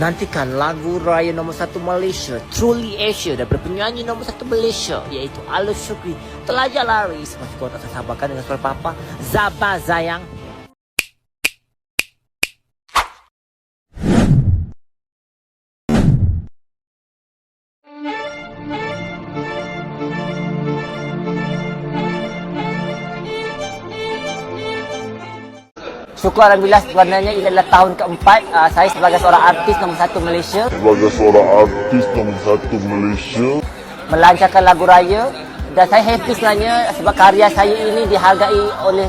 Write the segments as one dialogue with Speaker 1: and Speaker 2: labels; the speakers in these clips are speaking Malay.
Speaker 1: Nantikan lagu raya nombor satu Malaysia, Truly Asia daripada penyanyi nombor satu Malaysia iaitu Alif Syukri. Telajar laris. Masih kau tak sabarkan dengan suara papa. Zabah Zayang. Syukur Alhamdulillah sebenarnya ini adalah tahun keempat uh, saya sebagai seorang artis nombor satu Malaysia.
Speaker 2: Sebagai seorang artis nombor satu Malaysia.
Speaker 1: Melancarkan lagu raya dan saya happy sebenarnya sebab karya saya ini dihargai oleh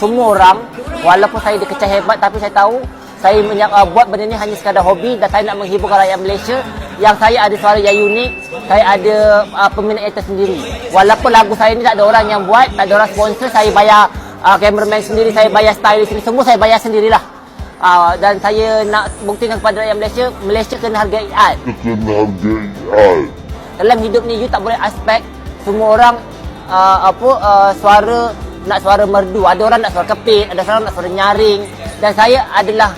Speaker 1: semua orang. Walaupun saya dikecah hebat tapi saya tahu saya menyak, uh, buat benda ni hanya sekadar hobi dan saya nak menghiburkan rakyat Malaysia. Yang saya ada suara yang unik saya ada uh, peminat ether sendiri. Walaupun lagu saya ni tak ada orang yang buat tak ada orang sponsor saya bayar uh, cameraman sendiri saya bayar stylist sendiri. Semua saya bayar sendirilah. Uh, dan saya nak buktikan kepada rakyat Malaysia Malaysia kena hargai art
Speaker 2: kena hargai art
Speaker 1: dalam hidup ni you tak boleh aspek semua orang uh, apa uh, suara nak suara merdu. Ada orang nak suara kepit ada orang nak suara nyaring. Dan saya adalah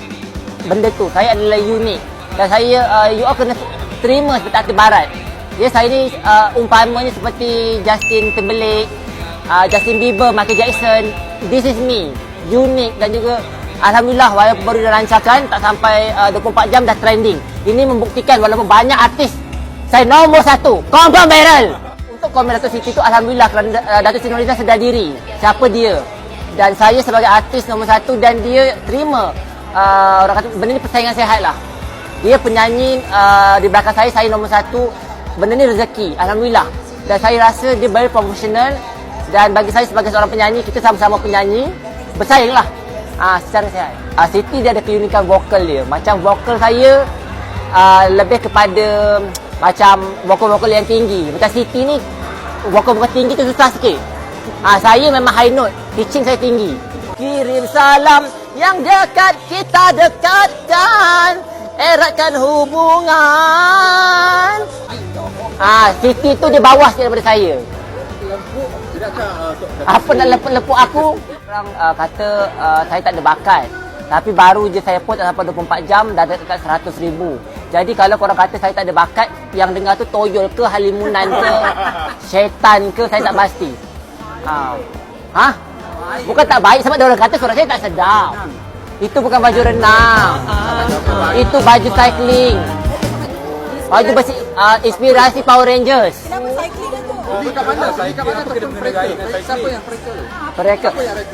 Speaker 1: benda tu. Saya adalah unik. Dan saya uh, you all kena terima seperti arti barat. Ya saya ni uh, umpamanya seperti Justin Timberlake uh, Justin Bieber Michael Jackson this is me unik dan juga Alhamdulillah walaupun baru dilancarkan tak sampai uh, 24 jam dah trending. Ini membuktikan walaupun banyak artis saya nombor satu confirm viral. Untuk komen Datuk Siti tu Alhamdulillah kerana uh, Datuk Siti Nurhaliza sedar diri. Siapa dia? Dan saya sebagai artis nombor satu dan dia terima uh, orang kata benda ni persaingan sehat lah. Dia penyanyi uh, di belakang saya saya nombor satu benda ni rezeki Alhamdulillah. Dan saya rasa dia very professional dan bagi saya sebagai seorang penyanyi kita sama-sama penyanyi bersaing lah uh, secara sehat uh, Siti dia ada keunikan vokal dia macam vokal saya uh, lebih kepada macam vokal-vokal yang tinggi. Macam Siti ni vokal-vokal tinggi tu susah sikit. Ah ha, saya memang high note, pitching saya tinggi. Kirim salam yang dekat kita dekatkan, eratkan hubungan. Ah ha, Siti tu dia bawah sikit daripada saya. Apa nak lepuk-lepuk aku? Orang uh, kata uh, saya tak ada bakat. Tapi baru je saya post tak sampai 24 jam dah dekat 100 ribu. Jadi kalau korang kata saya tak ada bakat, yang dengar tu toyol ke, halimunan ke, syaitan ke, saya tak pasti. Ha? ha? Bukan tak baik sebab orang kata suara saya tak sedap. Itu bukan baju renang. Itu baju cycling. Baju besi, uh, inspirasi Power Rangers.
Speaker 3: Kenapa cycling tu?
Speaker 4: Dekat mana? Saya kat mana tu kena reka? Siapa yang reka?
Speaker 1: Reka,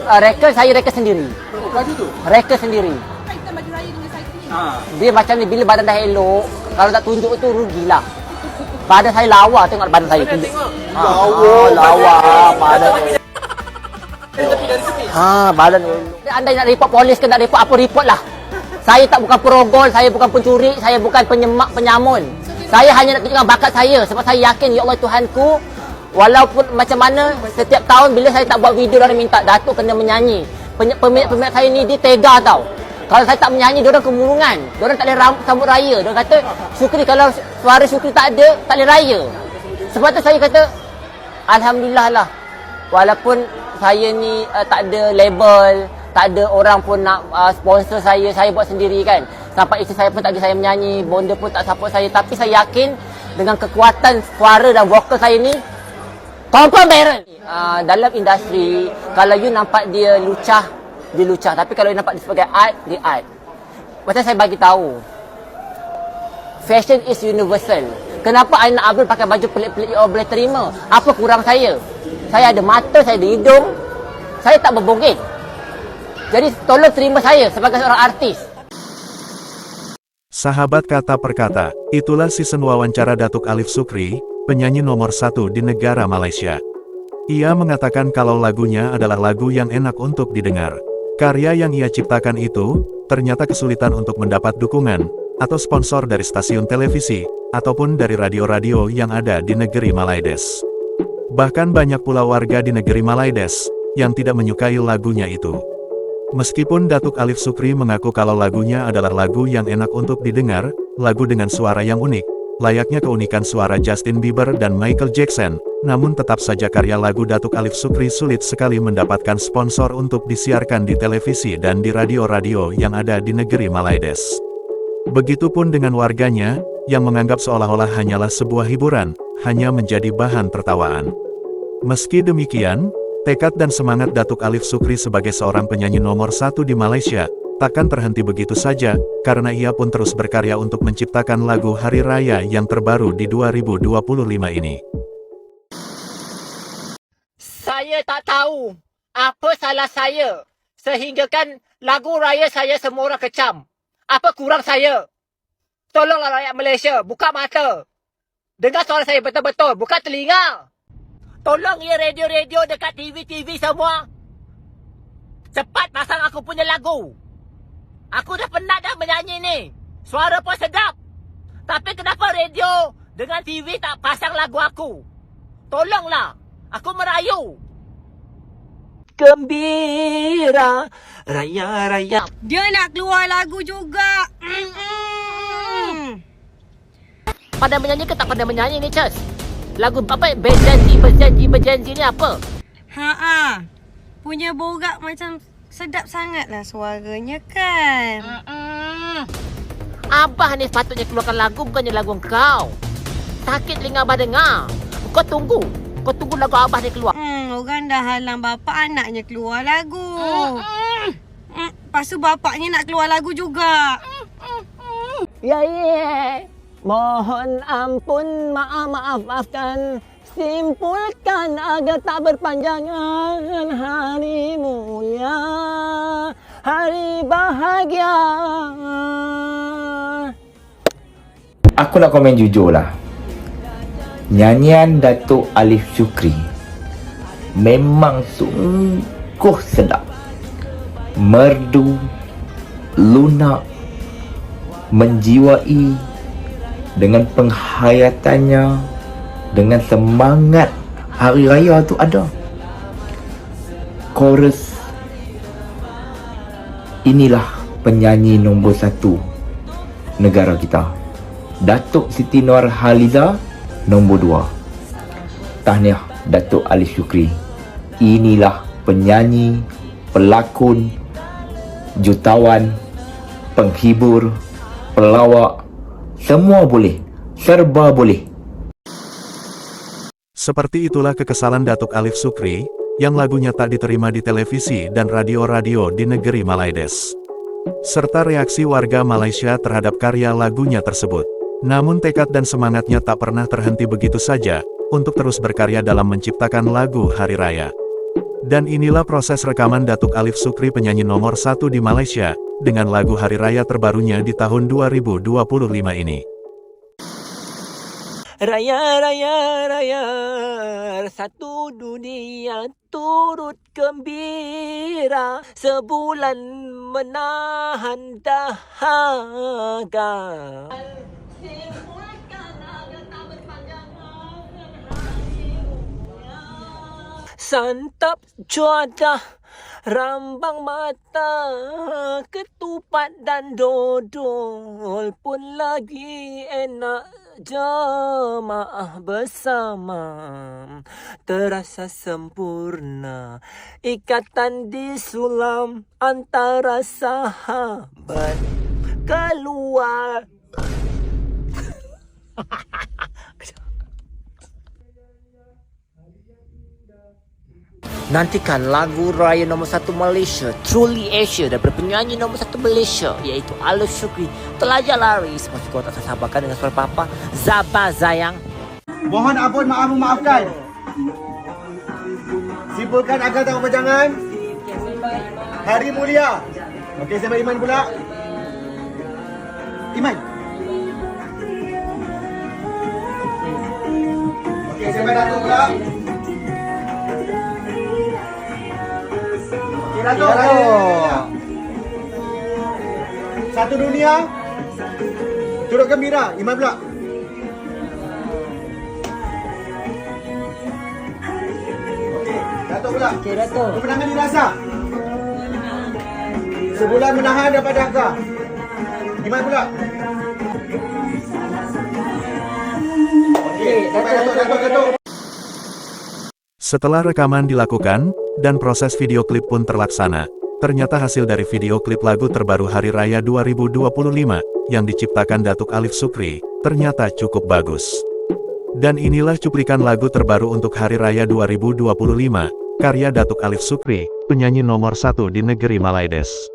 Speaker 1: uh, reka saya reka sendiri.
Speaker 4: Baju tu?
Speaker 1: Reka sendiri.
Speaker 3: Kaitan baju raya dengan cycling.
Speaker 4: Ha.
Speaker 1: Dia macam ni bila badan dah elok, kalau tak tunjuk tu rugilah. Badan saya lawa tengok badan saya tunjuk. Lawa, lawa badan. Ha, badan elok. Anda nak report polis ke nak report apa report lah. Saya tak bukan perogol, saya bukan pencuri, saya bukan penyemak penyamun. Saya hanya nak tunjukkan bakat saya sebab saya yakin ya Allah Tuhanku walaupun macam mana setiap tahun bila saya tak buat video orang minta Datuk kena menyanyi. Peminat-peminat saya ni dia tega tau. Kalau saya tak menyanyi, dia orang kemurungan. Dia orang tak boleh sambut raya. Dia kata, Syukri kalau suara Syukri tak ada, tak boleh raya. Sebab tu saya kata, Alhamdulillah lah. Walaupun saya ni uh, tak ada label, tak ada orang pun nak uh, sponsor saya, saya buat sendiri kan. Sampai isteri saya pun tak ada saya menyanyi, bonda pun tak support saya. Tapi saya yakin dengan kekuatan suara dan vokal saya ni, confirm viral. Uh, dalam industri, kalau you nampak dia lucah, dia lucah. Tapi kalau you nampak dia sebagai art, dia art. Macam saya bagi tahu, fashion is universal. Kenapa Aina Abdul pakai baju pelik-pelik you boleh terima? Apa kurang saya? Saya ada mata, saya ada hidung. Saya tak berbogit. Jadi tolong terima saya sebagai seorang artis.
Speaker 5: Sahabat kata per kata, itulah season wawancara Datuk Alif Sukri, penyanyi nomor satu di negara Malaysia. Ia mengatakan kalau lagunya adalah lagu yang enak untuk didengar. Karya yang ia ciptakan itu, ternyata kesulitan untuk mendapat dukungan, atau sponsor dari stasiun televisi, ataupun dari radio-radio yang ada di negeri Malaides. Bahkan banyak pula warga di negeri Malaides, yang tidak menyukai lagunya itu. Meskipun Datuk Alif Sukri mengaku kalau lagunya adalah lagu yang enak untuk didengar, lagu dengan suara yang unik, layaknya keunikan suara Justin Bieber dan Michael Jackson, namun tetap saja karya lagu Datuk Alif Sukri sulit sekali mendapatkan sponsor untuk disiarkan di televisi dan di radio-radio yang ada di negeri Malaides. Begitupun dengan warganya, yang menganggap seolah-olah hanyalah sebuah hiburan, hanya menjadi bahan tertawaan. Meski demikian, tekad dan semangat Datuk Alif Sukri sebagai seorang penyanyi nomor satu di Malaysia, takkan terhenti begitu saja, karena ia pun terus berkarya untuk menciptakan lagu Hari Raya yang terbaru di 2025 ini.
Speaker 1: Saya tak tahu apa salah saya sehingga kan lagu raya saya semua orang kecam. Apa kurang saya? Tolonglah rakyat Malaysia, buka mata. Dengar suara saya betul-betul, buka telinga. Tolong ya radio-radio dekat TV-TV semua. Cepat pasang aku punya lagu. Aku dah penat dah menyanyi ni. Suara pun sedap. Tapi kenapa radio dengan TV tak pasang lagu aku? Tolonglah. Aku merayu. Gembira Raya-raya
Speaker 3: Dia nak keluar lagu juga. Mm-mm.
Speaker 1: Pada menyanyi ke tak pada menyanyi ni Chas? Lagu apa? Berjanji, berjanji, berjanji ni apa?
Speaker 3: Ha-ha. Punya borak macam sedap sangat lah suaranya kan.
Speaker 1: Mm-mm. Abah ni sepatutnya keluarkan lagu bukannya lagu kau. Sakit telinga abah dengar. Kau tunggu. Kau tunggu lagu abah ni keluar.
Speaker 3: Hmm, orang dah halang bapak anaknya keluar lagu. Hmm, lepas tu bapaknya nak keluar lagu juga.
Speaker 1: Ya, ya. Mohon ampun, maaf, maaf, maafkan. Simpulkan agar tak berpanjangan hari mulia, hari bahagia.
Speaker 6: Aku nak komen jujur lah Nyanyian Datuk Alif Syukri Memang sungguh sedap Merdu Lunak Menjiwai Dengan penghayatannya Dengan semangat Hari Raya tu ada Chorus Inilah penyanyi nombor satu Negara kita Datuk Siti Nur Haliza nombor dua. Tahniah Datuk Ali Syukri. Inilah penyanyi, pelakon, jutawan, penghibur, pelawak, semua boleh. Serba boleh.
Speaker 5: Seperti itulah kekesalan Datuk Alif Sukri, yang lagunya tak diterima di televisi dan radio-radio di negeri Malaides. Serta reaksi warga Malaysia terhadap karya lagunya tersebut. Namun tekad dan semangatnya tak pernah terhenti begitu saja, untuk terus berkarya dalam menciptakan lagu Hari Raya. Dan inilah proses rekaman Datuk Alif Sukri penyanyi nomor satu di Malaysia, dengan lagu Hari Raya terbarunya di tahun 2025 ini.
Speaker 1: Raya, raya, raya, satu dunia turut gembira, sebulan menahan dahaga. Santap cuaca Rambang mata Ketupat dan dodol Pun lagi enak Jemaah bersama. Terasa sempurna Ikatan disulam Antara sahabat Keluar Nantikan lagu raya nombor satu Malaysia Truly Asia daripada penyanyi nombor satu Malaysia iaitu Alif Syukri Telajar laris Masih kau tak sabarkan dengan suara papa Zabah Zayang
Speaker 7: Mohon ampun maaf memaafkan. Simpulkan agar tak berjangan. Hari mulia. Okey, saya Iman pula. Iman. Okey, saya Datuk pula. Okey, Datuk. Datuk. Satu dunia. Turut gembira. Iman pula. Datuk pula. Okey, Datuk. Kemenangan dirasa. Sebulan menahan dapat daga. Iman pula. Okey, Datuk, Datuk, Datuk, Datuk.
Speaker 5: Setelah rekaman dilakukan, dan proses video klip pun terlaksana, Ternyata hasil dari video klip lagu terbaru Hari Raya 2025 yang diciptakan Datuk Alif Sukri ternyata cukup bagus. Dan inilah cuplikan lagu terbaru untuk Hari Raya 2025, karya Datuk Alif Sukri, penyanyi nomor satu di negeri Malaides.